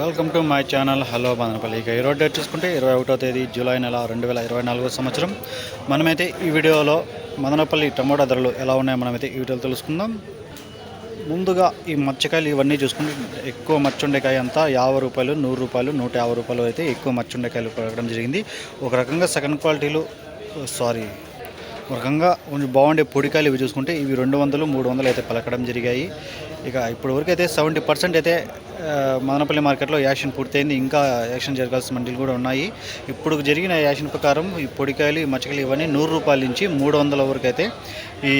Welcome to my channel. Hello Bandhanapalli. ఇక ఈరోజు date చూసుకుంటే ఇరవై ఒకటో తేదీ జూలై నెల రెండు వేల ఇరవై నాలుగో సంవత్సరం. మనమైతే ఈ వీడియోలో మదనపల్లి టమోటా ధరలు ఎలా ఉన్నాయో మనమైతే ఈ వీడియోలో తెలుసుకుందాం. ముందుగా ఈ మచ్చకాయలు ఇవన్నీ చూసుకుంటే ఎక్కువ మచ్చుండకాయ అంతా యాభై రూపాయలు నూరు రూపాయలు నూట యాభై రూపాయలు అయితే ఎక్కువ మచ్చుండకాయలు పడడం జరిగింది. ఒక రకంగా సెకండ్ క్వాలిటీలు సారీ ఒక రకంగా కొంచెం బాగుండే పొడికాయలు ఇవి చూసుకుంటే ఇవి రెండు వందలు మూడు వందలు అయితే పలకడం జరిగాయి. ఇక ఇప్పుడు వరకు అయితే సెవెంటీ పర్సెంట్ అయితే మదనపల్లి మార్కెట్లో యాక్షన్ పూర్తయింది. ఇంకా యాక్షన్ జరగాల్సిన మండీలు కూడా ఉన్నాయి. ఇప్పుడు జరిగిన యాక్షన్ ప్రకారం ఈ పొడికాయలు ఈ మచ్చకాయలు ఇవన్నీ నూరు రూపాయల నుంచి మూడు వందల వరకు అయితే ఈ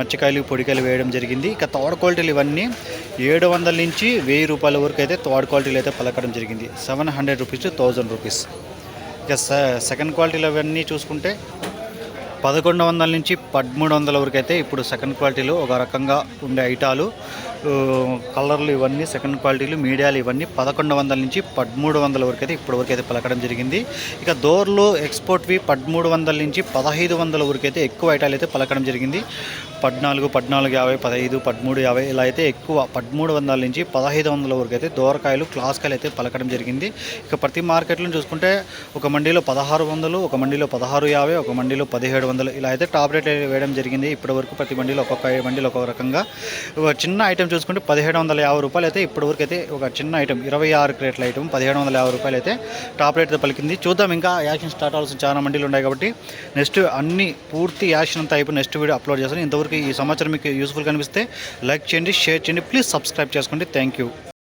మచ్చకాయలు పొడికాయలు వేయడం జరిగింది. ఇక థర్డ్ క్వాలిటీలు ఇవన్నీ ఏడు వందల నుంచి వెయ్యి రూపాయల వరకు అయితే థర్డ్ క్వాలిటీలు అయితే పలకడం జరిగింది. Seven hundred rupees two thousand rupees. ఇక సెకండ్ క్వాలిటీలు అవన్నీ చూసుకుంటే పదకొండు వందల నుంచి పదమూడు వందల వరకు అయితే ఇప్పుడు సెకండ్ క్వాలిటీలో ఒక రకంగా ఉండే ఐటాలు. కలర్లు ఇవన్నీ సెకండ్ క్వాలిటీలు మీడియాలు ఇవన్నీ పదకొండు వందల నుంచి పదమూడు వందల వరకు అయితే ఇప్పటి వరకు అయితే పలకడం జరిగింది. ఇక దోర్లు ఎక్స్పోర్ట్వి పదమూడు వందల నుంచి పదహైదు వందల వరకు అయితే ఎక్కువ ఐటాలు అయితే పలకడం జరిగింది. పద్నాలుగు పద్నాలుగు యాభై పదహైదు పదమూడు యాభై ఇలా అయితే ఎక్కువ పదమూడు వందల నుంచి పదహైదు వందల వరకు అయితే దోరకాయలు క్లాస్కాయలు అయితే పలకడం జరిగింది. ఇక ప్రతి మార్కెట్లో చూసుకుంటే ఒక మండీలో పదహారు వందలు ఒక మండీలో పదహారు యాభై ఒక మండీలో పదిహేడు వందలు ఇలా అయితే టాప్ రేట్ వేయడం జరిగింది. ఇప్పటి వరకు ప్రతి మండీలో ఒక్కొక్క మండీలో ఒక్కొక్క రకంగా. చిన్న ఐటమ్స్ చూసుకుంటే పదిహేడు వందల యాభై రూపాయలు అయితే ఇప్పటి ఒక చిన్న ఐటమ్ ఇరవై ఆరు క్రేట్ల ఐటమ్ పదిహేడు వందల యాభై రూపాయలు అయితే టాప్ రేట్తో పలికింది. చూద్దాం ఇంకా యాక్షన్ స్టార్ట్ అవ్వాల్సిన చాలా మండీలు ఉన్నాయి కాబట్టి నెక్స్ట్ అన్ని పూర్తి యాక్షన్ అంతా అయిపోయి నెక్స్ట్ వీడియో అప్లోడ్ చేస్తాను. ఇంతవరకు ఈ సమాచారం మీకు యూస్ఫుల్ కనిపిస్తే లైక్ చేయండి షేర్ చేయండి ప్లీజ్ సబ్స్క్రైబ్ చేసుకోండి. Thank you